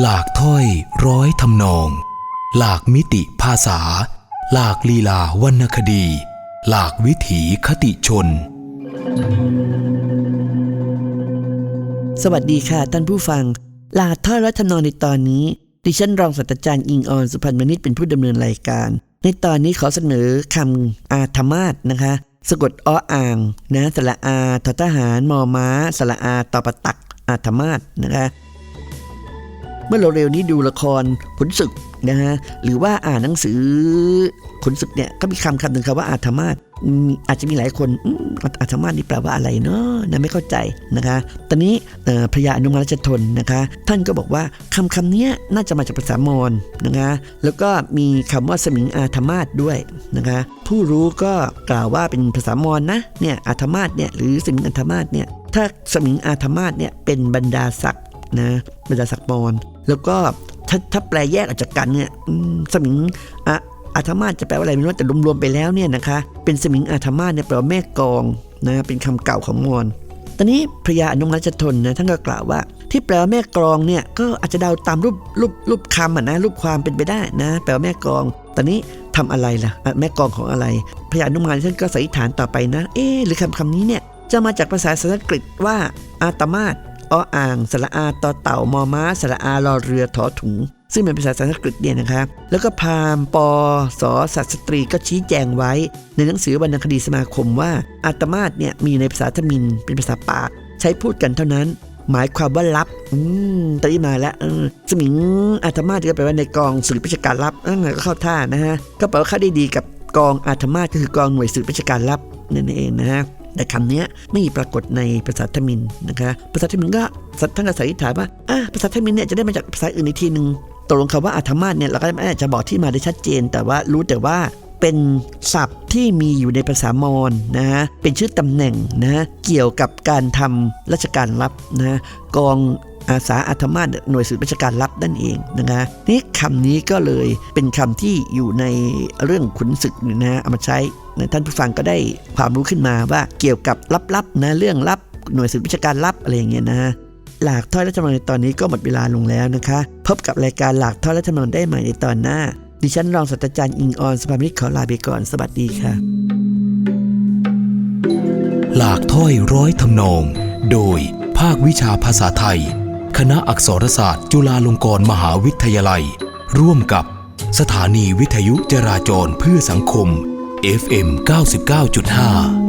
หลากถ้อยร้อยทำนอง หลากมิติภาษา หลากลีลาวรรณคดี หลากวิถีคติชน สวัสดีค่ะท่านผู้ฟัง หลาท่อยรัตนอนในตอนนี้ดิฉันรองศาสตราจารย์อิงออนสุพรรณมณิชเป็นผู้ดำเนินรายการ ในตอนนี้ขอเสนอคำอาธรมาศนะคะ สะกดอ้ออ่างนะสระอาทอทหารมอม้าสระอาตอปะตักอาธรมาศนะคะ มื่อเราเร็วนี้ดูละครขุนศึกนะฮะหรือว่าอ่านหนังสือขุนศึกเนี่ยก็มีคำคำหนึ่งคำว่าอาธรมาศอาจจะมีหลายคนอาธรมาศนี่แปลว่าอะไรเนาะนะไม่เข้าใจนะคะ ตอนนี้พระยาอนุมาราชทนนะคะ ท่านก็บอกว่าคำคำนี้น่าจะมาจากภาษามอญนะคะ แล้วก็มีคำว่าสมิงอาธรมาศด้วยนะคะ ผู้รู้ก็กล่าวว่าเป็นภาษามอญนะเนี่ยอาธรมาศเนี่ยหรือสมิงอาธรมาศเนี่ยถ้าสมิงอาธรมาศเนี่ยเป็นบรรดาศักดิ์ นะบรรดาศักดิ์มอญแล้วก็ถ้าถ้าแปลแยกออกจากกันเนี่ยสมิงอะอาธรมาศจะแปลว่าอะไรไม่รู้แต่รวมๆไปแล้วเนี่ยนะคะ เป็นสมิงอาธรมาศเนี่ยแปลว่าแม่กองนะเป็นคำเก่าของมอญตอนนี้พระยาอนุมาราชทนนะท่านก็กล่าวว่า ที่แปลว่าแม่กลองเนี่ยก็อาจจะเดาตามรูปรูปรูปคำอะนะรูปความเป็นไปได้นะ แปลว่าแม่กลอง ตอนนี้ทำอะไรล่ะ แม่กลองของอะไรพระยาอนุมานท่านก็สันนิษฐานต่อไปนะ เอ๊หรือคำคำนี้เนี่ยจะมาจากภาษาสันสกฤตว่าอาตมาศ ออ่าง สระอาต่อเต่ามอม้า สระอารอเรือถอถุง ซึ่งเป็นภาษาสันสกฤตเนี่ยนะครับแล้วก็พามปอสอสัตสตรีก็ชี้แจงไว้ ในหนังสือวรรณคดีสมาคมว่าอาตมาศเนี่ยมีในภาษาทมินเป็นภาษาปาก ใช้พูดกันเท่านั้น หมายความว่าลับ อืมตอนนี้มาแล้วสมิงอาตมาศก็แปลว่าในกองสืบราชการลับเออก็เข้าท่านะฮะก็แปลว่าเข้าได้ดีกับกองอาตมาศก็คือกองหน่วยสืบราชการลับนั่นเองนะฮะ แต่คำนี้ไม่ปรากฏในภาษาทมินนะคะภาษาทมินก็ท่านก็สันนิษฐานว่าอะภาษาทมินเนี่ยจะได้มาจากภาษาอื่นอีกทีหนึ่งตกลงคำว่าอาธรมาเนี่ยเราก็ไม่อาจจะบอกที่มาได้ชัดเจน แต่ว่ารู้แต่ว่าเป็นศัพท์ที่มีอยู่ในภาษามอญนะฮะเป็นชื่อตำแหน่งนะฮะเกี่ยวกับการทำราชการลับนะกอง อาสาอาธรมาศหน่วยสืบราชการลับนั่นเองนะคะนี่คำนี้ก็เลยเป็นคำที่อยู่ในเรื่องขุนศึกนะฮะเอามาใช้นะท่านผู้ฟังก็ได้ความรู้ขึ้นมาว่าเกี่ยวกับลับๆนะเรื่องลับหน่วยสืบราชการลับอะไรอย่างเงี้ยนะฮะหลากถ้อยรัฐมนูญในตอนนี้ก็หมดเวลาลงแล้วนะคะ พบกับรายการหลากถ้อยรัฐมนูญได้ใหม่ในตอนหน้า ดิฉันรองศาสตราจารย์อิงออนสภามิตขอลาไปก่อน สวัสดีค่ะ หลากถ้อยร้อยทำนอง โดยภาควิชาภาษาไทย คณะอักษรศาสตร์ จุฬาลงกรณ์มหาวิทยาลัย ร่วมกับสถานีวิทยุจราจรเพื่อสังคม FM 99.5